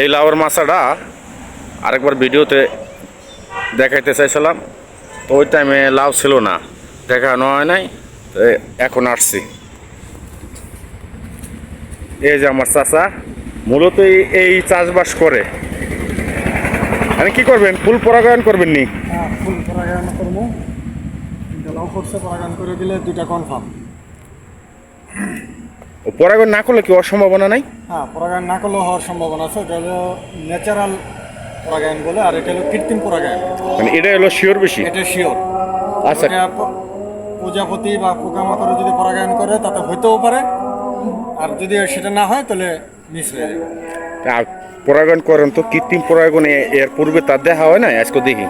এই লাউর মাছাটা আরেকবার ভিডিওতে দেখাইতে চাইছিলাম। তো ওই টাইমে লাউ ছিল না, দেখানো হয় নাই এখন আসছি। এই যে আমার চাচা, মূলত এই- চাষবাস করে। মানে কি করবেন? ফুল পরাগায়ন করবেন নি? হ্যাঁ ফুল পরাগায়ন করব। তিনটা করছে, পরাগায়ন করে দিলে দুইটা কনফার্ম ও পরাগায়ন না করলে কি অসম্ভাবনা নাই? হ্যাঁ পরাগায়ন না করলেও হওয়ার সম্ভাবনা আছে। এটা হলো ন্যাচারাল পরাগায়ন বলে আর এটা হলো কৃত্রিম পরাগায়ন। মানে এটা হলো শিওর বেশি? এটা শিওর আচ্ছা। প্রজাপতি বা পোকামাকড় যদি পরাগায়ন করে তাতে হইতেও পারে। আর যদি সেটা না হয় তাহলে মিস হয়ে যাবে আর পরাগায়ন করেন তো কৃত্রিম পরাগায়ন এর পূর্বে তার দেখা হয় না আজকে দেখি।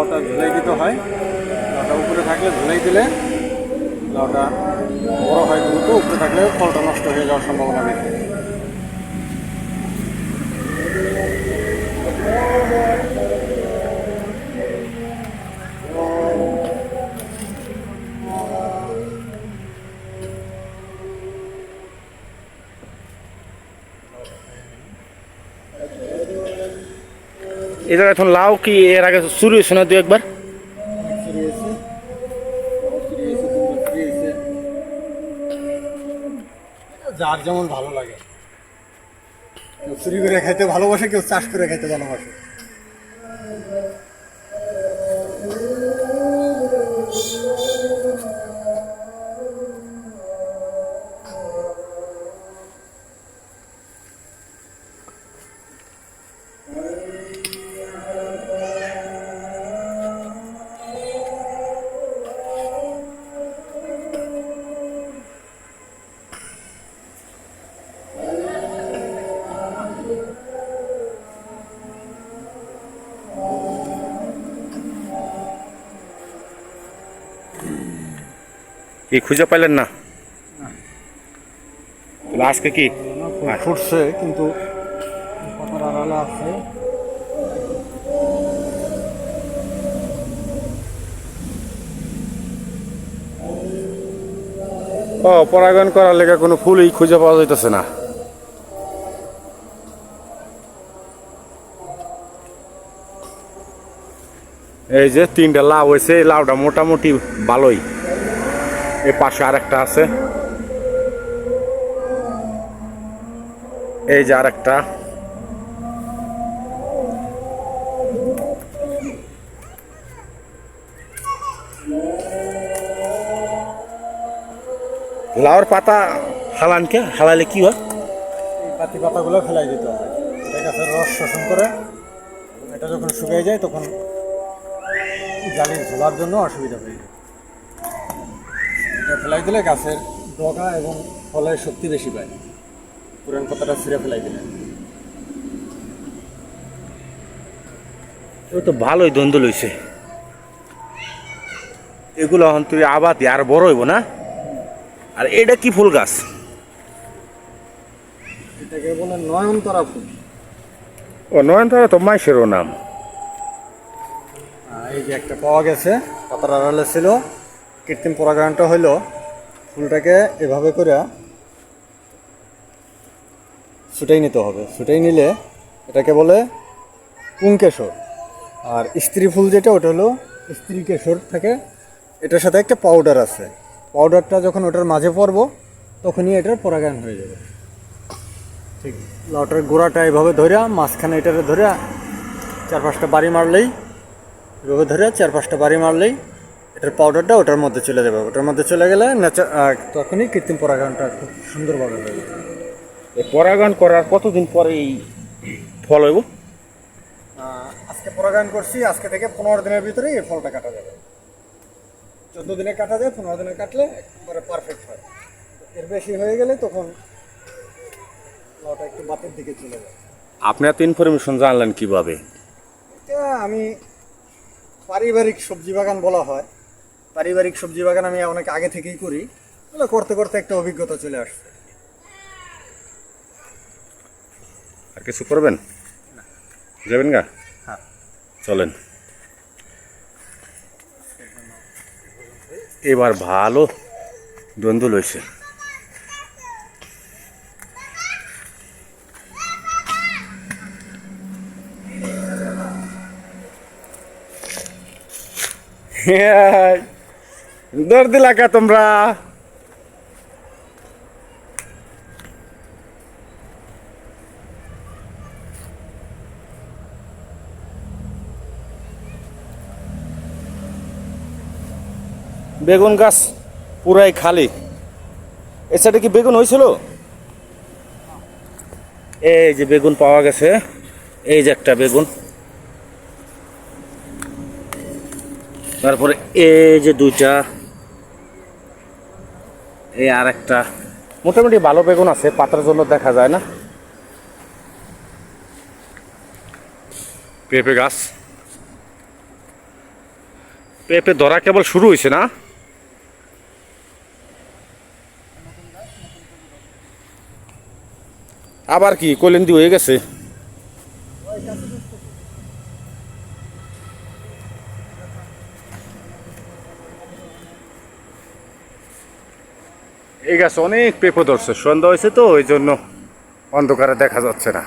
লাউটা ঝুলাই দিতে হয়। লাউটা উপরে থাকলে ঝুলাই দিলে লাউটা বড় হয় দ্রুত, উপরে থাকলে ফলটা নষ্ট হয়ে যাওয়ার সম্ভাবনা বেশি। এটা এখন লাউ কি এর আগে চুরি হয়েছে না দু একবার? যার যেমন ভালো লাগে। কেউ চুরি করে খাইতে ভালোবাসে, কেউ চাষ করে খাইতে ভালোবাসে। কি খুঁজে পাইলেন না? আজকে কি? ফুটছে কিন্তু আছে। ও পরাগায়ন করার লেগে কোনো ফুলই খুঁজে পাওয়া যাইতেছে না। এই যে তিনটা লাউ হয়েছে এই লাউটা মোটামুটি ভালোই। এই পাশে আরেকটা আছে। এই যে আরেকটা। লাউর পাতা হালান কে? হালালে কি হয়? পাতি পাতাগুলো ফেলাই দিতে হবে। এটা গাছের রস শোষণ করে এটা যখন শুকিয়ে যায় তখন জালির ঝোলার জন্য অসুবিধা হয়ে যায়। এটা ফেলাই দিলে গাছের ডগা এবং ফলের শক্তি বেশি পায়। পুরান পাতাটা ছিঁড়ে ফেলাই দিলে। ও তো ভালোই দ্বন্দ্ব লইছে। এগুলো এখন তুই আবাদ আর বড় হইব না? আর এটা কি ফুল গাছ? এটাকে বলে নয়নতরা ফুল। ও নয়নতারা তো মাইশেরও নাম। এই যে একটা পাওয়া গেছে পাতার আড়ালে ছিল। কৃত্রিম পরাগায়নটা হইল, ফুলটাকে এভাবে করে ছুটাই নিতে হবে। ছুটাই নিলে এটাকে বলে পুংকেশর। আর স্ত্রী ফুল যেটা, ওটা হলো স্ত্রী কেশর থাকে। এটার সাথে একটা পাউডার আছে। পাউডারটা যখন ওটার মাঝে পড়ব তখনই এটার পরাগায়ন হয়ে যাবে। ঠিক লাউটার গোড়াটা এভাবে ধরিয়া মাঝখানে এটারে ধরিয়া চার পাঁচটা বাড়ি মারলেই, এভাবে ধরে চার পাঁচটা বাড়ি মারলেই এটার পাউডারটা ওটার মধ্যে চলে যাবে। ওটার মধ্যে চলে গেলে নেচার তখনই কৃত্রিম পরাগায়নটা খুব সুন্দরভাবে হয়ে যাবে। এই পরাগায়ন করার কতদিন পরে এই ফল হইব? আজকে পরাগায়ন করছি আজকে থেকে পনেরো দিনের ভিতরেই এই ফলটা কাটা যাবে। চোদ্দ দিনে কাটা যায় পনেরো দিনে কাটলে একবারে পারফেক্ট হয়। এর বেশি হয়ে গেলে তখন একটু বাতের দিকে চলে যায়। আপনি এত ইনফরমেশন জানলেন কীভাবে? এটা আমি পারিবারিক সবজি বাগান বলা হয়। পারিবারিক সবজি বাগান আমি অনেক আগে থেকেই করি। এগুলো করতে করতে একটা অভিজ্ঞতা চলে আসছে। আর কিছু করবেন? যাবেন গা? হ্যাঁ। চলেন। এবার ভালো দ্বন্দ্ব লইছে। দৌড় দিলা কা তোমরা? বেগুন গাছ পুরাই খালি। এছাড়া কি বেগুন হয়েছিল? এই যে বেগুন পাওয়া গেছে। এই যে একটা বেগুন। তারপরে এই যে দুইটা। এই আর একটা মোটামুটি ভালো বেগুন আছে, পাতার জন্য দেখা যায় না। পেঁপে গাছ। পেঁপে ধরা কেবল শুরু হয়েছে না? আবার কি কলেন্দি হয়ে গেছে? এই গাছ অনেক পেঁপে ধরছে সন্ধ্যা হয়েছে তো ওই জন্য অন্ধকারে দেখা যাচ্ছে না।